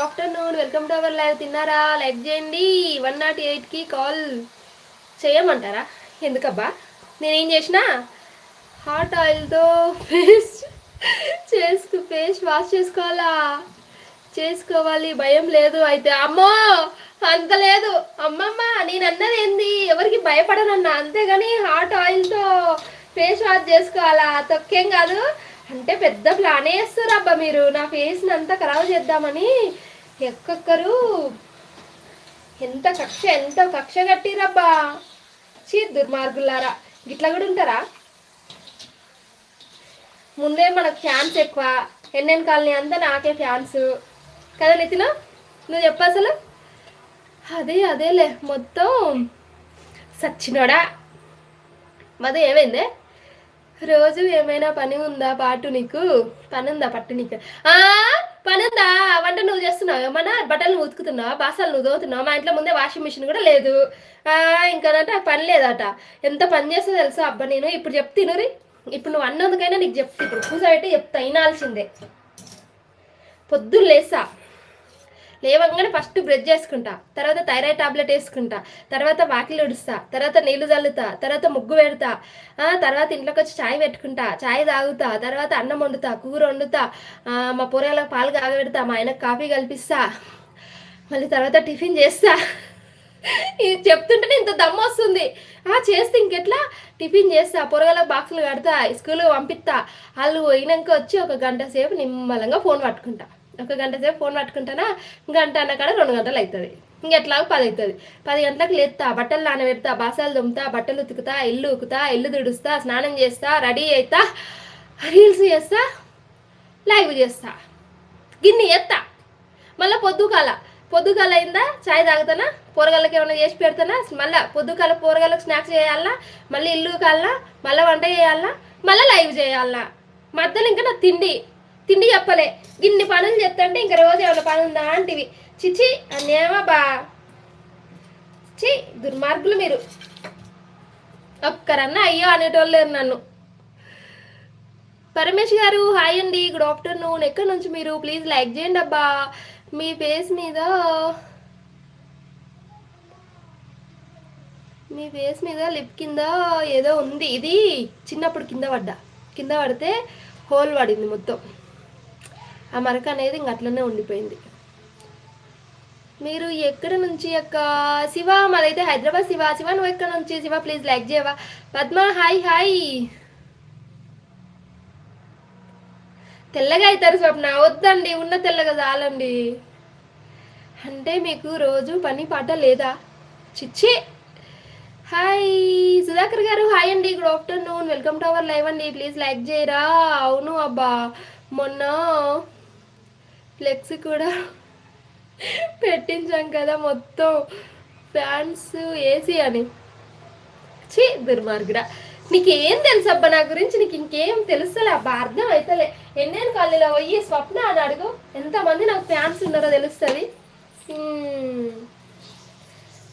Good afternoon welcome to our live. తిన్నారా? Like చేయండి. One nought ఎయిట్కి కాల్ చేయమంటారా? ఎందుకబ్బా? నేనేం చేసిన? హాట్ ఆయిల్తో ఫేస్ చేసుకు ఫేస్ వాష్ చేసుకోవాలా? చేసుకోవాలి. భయం లేదు అయితే. అమ్మో! అంత లేదు. అమ్మమ్మ నేను అన్నది ఏంది? ఎవరికి భయపడనన్నా. అంతేగాని హాట్ ఆయిల్తో ఫేస్ వాష్ చేసుకోవాలా? తొక్కేం కాదు. అంటే పెద్ద ప్లానే వేస్తారు అబ్బా మీరు. నా ఫేస్ని అంతా ఖరాబ్ చేద్దామని ఎక్కొక్కరు. ఎంత కక్ష ఎంత కక్ష కట్టిరబ్బా. చీ దుర్మార్గులారా గిట్లా కూడా ఉంటారా? ముందే మనకు ఫ్యాన్స్ ఎక్కువ. ఎన్నెన్ కాలనీ అంతా నాకే ఫ్యాన్స్. కదా నితిన? నువ్వు చెప్ప అసలు. అదే అదేలే. మొత్తం సచ్చినోడా. మధు ఏమైందే? రోజు ఏమైనా పని ఉందా పాటు నీకు? పని ఉందా పట్టు నీకు? ఆ? పని ఉందా వంట నువ్వు చేస్తున్నావు? ఏమన్నా బట్టలు నువ్వు ఉతుకుతున్నావు? బాసాలు నువ్వు దోతున్నావు మా ఇంట్లో ముందే వాషింగ్ మిషన్ కూడా లేదు. ఆ ఇంకానంటే పని లేదట. ఎంత పని చేస్తా తెలుసా? అబ్బా నేను ఇప్పుడు చెప్తినురి ఇప్పుడు నువ్వు అన్నందుకైనా నీకు చెప్తా. ఇప్పుడు కూర్చోబెట్టి చెప్తా అయినాల్సిందే పొద్దున్న లేసా. లేవగానే ఫస్ట్ బ్రష్ చేసుకుంటా. తర్వాత థైరాయిడ్ టాబ్లెట్ వేసుకుంటా. తర్వాత వాకిలు ఉడుస్తా. తర్వాత నీళ్ళు చల్లుతా తర్వాత ముగ్గు పెడతా. తర్వాత ఇంట్లోకి వచ్చి చాయ్ పెట్టుకుంటా. చాయ్ తాగుతా. తర్వాత అన్నం వండుతా. కూర వండుతా. మా పొరగాళ్ళకి పాలు కాగబెడతా. మా ఆయనకు కాఫీ కల్పిస్తా. మళ్ళీ తర్వాత టిఫిన్ చేస్తా. ఇది చెప్తుంటేనే ఇంత దమ్ము వస్తుంది. ఆ చేస్తే ఇంకెట్లా? టిఫిన్ చేస్తా. పొరగల బాక్సులు కడతా. స్కూల్కి పంపిస్తా. వాళ్ళు పోయినాక వచ్చి ఒక గంట సేపు నిమ్మలంగా ఫోన్ పట్టుకుంటా. ఒక గంట సేపు ఫోన్ పట్టుకుంటానా? గంట అన్న కాడ రెండు గంటలు అవుతుంది ఇంకెట్లాగో పది అవుతుంది పది గంటలకు లేస్తా బట్టలు నానబెడతా బాసాలు దుమ్ముతా బట్టలు ఉతుకుతా ఇల్లు ఉకుతా ఇల్లు తుడుస్తా స్నానం చేస్తా రెడీ అవుతా రీల్స్ చేస్తా లైవ్ చేస్తా గిన్నె ఎత్తా. మళ్ళీ పొద్దుకాల పొద్దుకాల అయిందా? చాయ్ తాగుతానా? పోరగాళ్ళకి ఏమైనా చేసి పెడతానా? మళ్ళీ పొద్దుకాల పోరగాళ్ళకి స్నాక్స్ చేయాలా? మళ్ళీ ఇల్లు కాలనా మళ్ళీ వంట చేయాలా? మళ్ళీ లైవ్ చేయాలా? మధ్యలో ఇంకా నా తిండి తిండి చెప్పలే. ఇన్ని పనులు చెప్తాంటే ఇంక రోజు ఏమైనా పని ఉందా అంటివి. చిచి అన్నేమా బా. చి దుర్మార్గులు మీరు. ఒక్కరన్నా అయ్యో అనేటోళ్ళు లేరు నన్ను. పరమేష్ గారు హాయ్ అండి. Good afternoon. ఎక్కడి నుంచి మీరు? ప్లీజ్ లైక్ చేయండి అబ్బా. మీ ఫేస్ మీద మీ ఫేస్ మీద లిప్ కింద ఏదో ఉంది. ఇది చిన్నప్పుడు కింద పడ్డా. కింద పడితే హోల్ పడింది మొత్తం. ఆ మరక అనేది ఇంక అట్లనే ఉండిపోయింది. మీరు ఎక్కడ నుంచి యొక్క శివ మాదైతే హైదరాబాద్ శివ. శివ నువ్వు ఎక్కడ నుంచి? శివ ప్లీజ్ లైక్ చేయవా? పద్మ హాయ్ హాయ్ తెల్లగా అవుతారు స్వప్న. వద్దండి ఉన్న తెల్లగా చాలండి. అంటే మీకు రోజు పని పాట లేదా? చిచ్చి. హాయ్ సుధాకర్ గారు హాయ్ అండి. Good afternoon welcome to our live అండి. ప్లీజ్ లైక్ చేయరా? అవును అబ్బా. మొన్న ఫ్లెక్స్ కూడా పెట్టించాం కదా మొత్తం ఫ్యాన్స్ ఏసీ అని. ఛీ దుర్మార్గుడా. నీకేం తెలుసు అబ్బా నా గురించి? నీకు ఇంకేం తెలుస్తలే అబ్బా అర్థం అవుతలే ఎన్నేను కాలనీలో పోయి స్వప్న అని అడుగు. ఎంతమంది నాకు ఫ్యాన్స్ ఉన్నారో తెలుస్తుంది.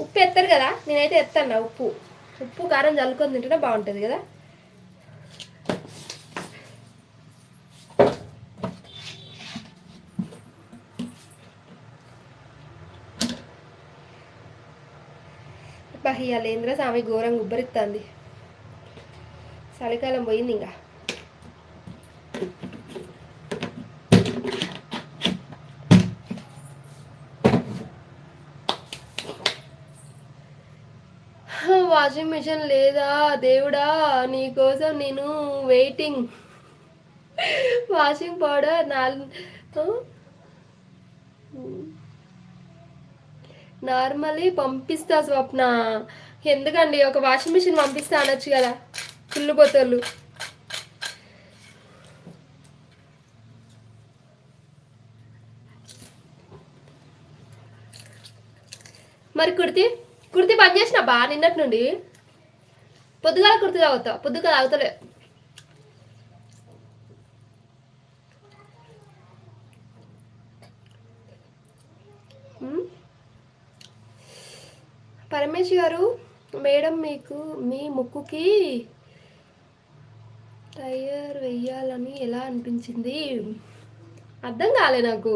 ఉప్పు ఎత్తారు కదా? నేనైతే ఎత్తాను ఉప్పు. ఉప్పు కారం చల్లుకొని తింటేనే బాగుంటుంది కదా? ఇవాళ స్వామి ఘోరంగా ఉబ్బరిస్తుంది చలికాలం పోయింది ఇంకా వాషింగ్ మిషన్ లేదా దేవుడా? నీకోసం నేను వెయిటింగ్. వాషింగ్ పౌడర్ నాలుగు నార్మల్లీ పంపిస్తా స్వప్న. ఎందుకండి? ఒక వాషింగ్ మిషన్ పంపిస్తా అనొచ్చు కదా? ఫుల్ బొత్తలు. మరి కుర్తి? కుర్తి పని చేసిన బా నిన్నటి నుండి? పొద్దుగాల కుర్తి తాగుతా. పొద్దుగా తాగుతలే. ఉమ్. పరమేష్ గారు మేడం మీకు మీ ముక్కుకి టైర్ వెయ్యాలని ఎలా అనిపించింది? అర్థం కాలే నాకు.